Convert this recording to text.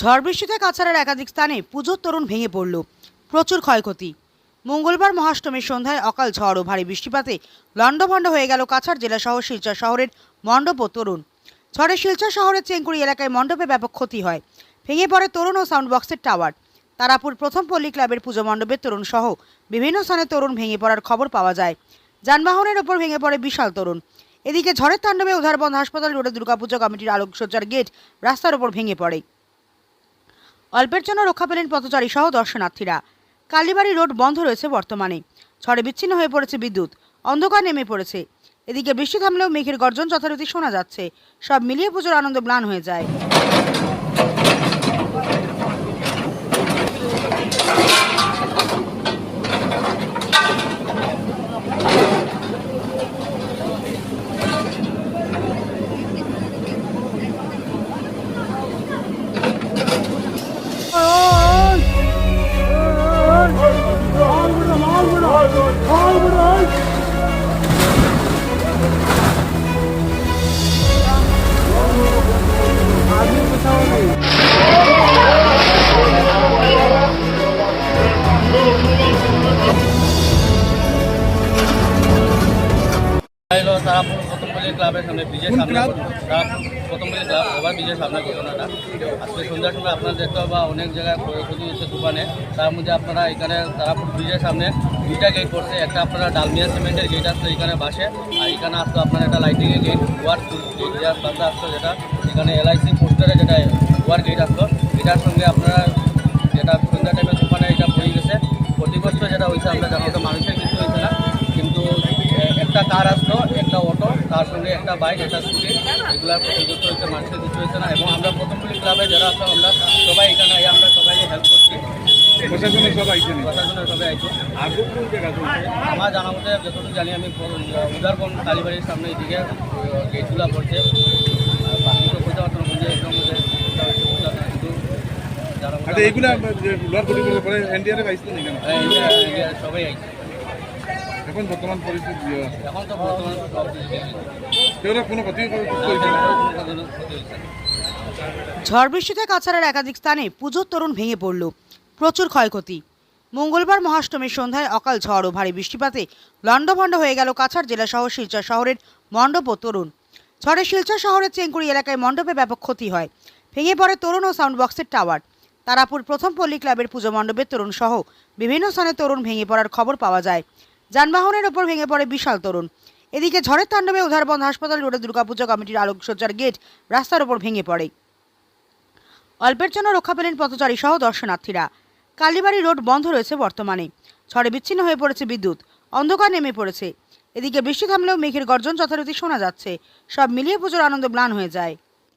ঝড় বৃষ্টিতে কাছাড়ের একাধিক স্থানে পুজোর তরুণ ভেঙে পড়ল। প্রচুর ক্ষয়ক্ষতি। মঙ্গলবার মহাষ্টমীর সন্ধ্যায় অকাল ঝড় ও ভারী বৃষ্টিপাতে লণ্ডভণ্ড হয়ে গেল কাছাড় জেলা সহ শিলচর শহরের মণ্ডপ ও তরুণ। ঝড়ে শিলচর শহরের চেঙ্কুড়ি এলাকায় মণ্ডপে ব্যাপক ক্ষতি হয়। ভেঙে পড়ে তরুণ ও সাউন্ড বক্সের টাওয়ার। তারাপুর প্রথম পল্লী ক্লাবের পুজো মণ্ডপের তরুণ সহ বিভিন্ন স্থানে তরুণ ভেঙে পড়ার খবর পাওয়া যায়। যানবাহনের ওপর ভেঙে পড়ে বিশাল তরুণ। এদিকে ঝড়ের তাণ্ডবে উধারবন্ধ হাসপাতাল, রোডে দুর্গাপুজো কমিটির আলোকসজ্জার গেট রাস্তার ওপর ভেঙে পড়ে। অল্পের জন্য রক্ষা পেলেন পথচারী সহ দর্শনার্থীরা। কালীবাড়ি রোড বন্ধ রয়েছে বর্তমানে। ঝড়ে বিচ্ছিন্ন হয়ে পড়েছে বিদ্যুৎ। অন্ধকার নেমে পড়েছে। এদিকে বৃষ্টি থামলেও মেঘের গর্জন যথারীতি শোনা যাচ্ছে। সব মিলিয়ে পুজোর আনন্দ ম্লান হয়ে যায়। এলো তারাপুর প্রথমপল্লী ক্লাবের সামনে ব্রিজের সামনে তারাপুর প্রথমপল্লী ক্লাব সামনে ঘটনাটা আজকে সন্ধ্যার সময় আপনারা দেখতে পাবা অনেক জায়গায় ক্ষয়ক্ষতি হচ্ছে দোকানে তার মধ্যে আপনারা এখানে তারাপুর ব্রিজের সামনে দুইটা গেট করছে। একটা আপনারা ডালমিয়া সিমেন্টের গেট আসতো এখানে বাসে। আর এখানে আসতো আপনার একটা লাইটিংয়ের গেট ওয়ার গেট বান্ধা আসতো যেটা। এখানে এলআইসি পোস্টারে যেটা ওয়ার গেট আসতো এটার সঙ্গে আপনারা যেটা সন্ধ্যা টাইমে একটা কার আসলো একটা অটো তার সঙ্গে একটা বাইক একটা স্কুটি এগুলার ক্ষতিগ্রস্ত হয়েছে মানুষের কিছু হয়েছে না। এবং আমরা প্রথমগুলি ক্লাবে যারা আসলাম আমরা সবাই এখানে আই আমরা সবাইকে হেল্প করছি। প্রশাসনের সব আইসেন প্রশাসনের সবাই আইছো। আর কোন জায়গা আমার জানা মতে যতটুকু জানি আমি উদারবন কালীবাড়ির সামনে এদিকে গেটগুলো পড়ছে। বাকি তো বুঝতে পারতাম যে একদম আচ্ছা যে এনডিআরএফ এখানে? হ্যাঁ, সবাই আইছে। এখন বর্তমান পরিস্থিতি এখন তো বর্তমানে কোনো ক্ষতি। ঝড় বৃষ্টিতে কাছাড়ের একাধিক স্থানে পুজোর তরুণ ভেঙে পড়ল। প্রচুর ক্ষয়ক্ষতি। মঙ্গলবার মহাষ্টমীর সন্ধ্যায় অকাল ঝড় ও ভারী বৃষ্টিপাতে লণ্ডভণ্ড হয়ে গেল কাছাড় জেলা সহ শিলচর শহরের মণ্ডপ ও তরুণ। ঝড়ে শিলচর শহরের চেঙ্কুড়ি এলাকায় মণ্ডপে ব্যাপক ক্ষতি হয়। ভেঙে পড়ে তরুণ ও সাউন্ড বক্সের টাওয়ার। তারাপুর প্রথম পল্লী ক্লাবের পুজো মণ্ডপের তরুণ সহ বিভিন্ন স্থানে তরুণ ভেঙে পড়ার খবর পাওয়া যায়। যানবাহনের ওপর ভেঙে পড়ে বিশাল তরুণ। এদিকে ঝড়ের তাণ্ডবে উধারবন্ধ হাসপাতাল রোডে দুর্গাপুজো কমিটির আলোকসজ্জার গেট রাস্তার ওপর ভেঙে পড়ে। অল্পের জন্য রক্ষা পেলেন পথচারী সহ দর্শনার্থীরা। কালীবাড়ি রোড বন্ধ রয়েছে বর্তমানে। ঝড়ে বিচ্ছিন্ন হয়ে পড়েছে বিদ্যুৎ। অন্ধকার নেমে পড়েছে। এদিকে বৃষ্টি থামলেও মেঘের গর্জন যথারীতি শোনা যাচ্ছে। সব মিলিয়ে পুজোর আনন্দ ম্লান হয়ে যায়।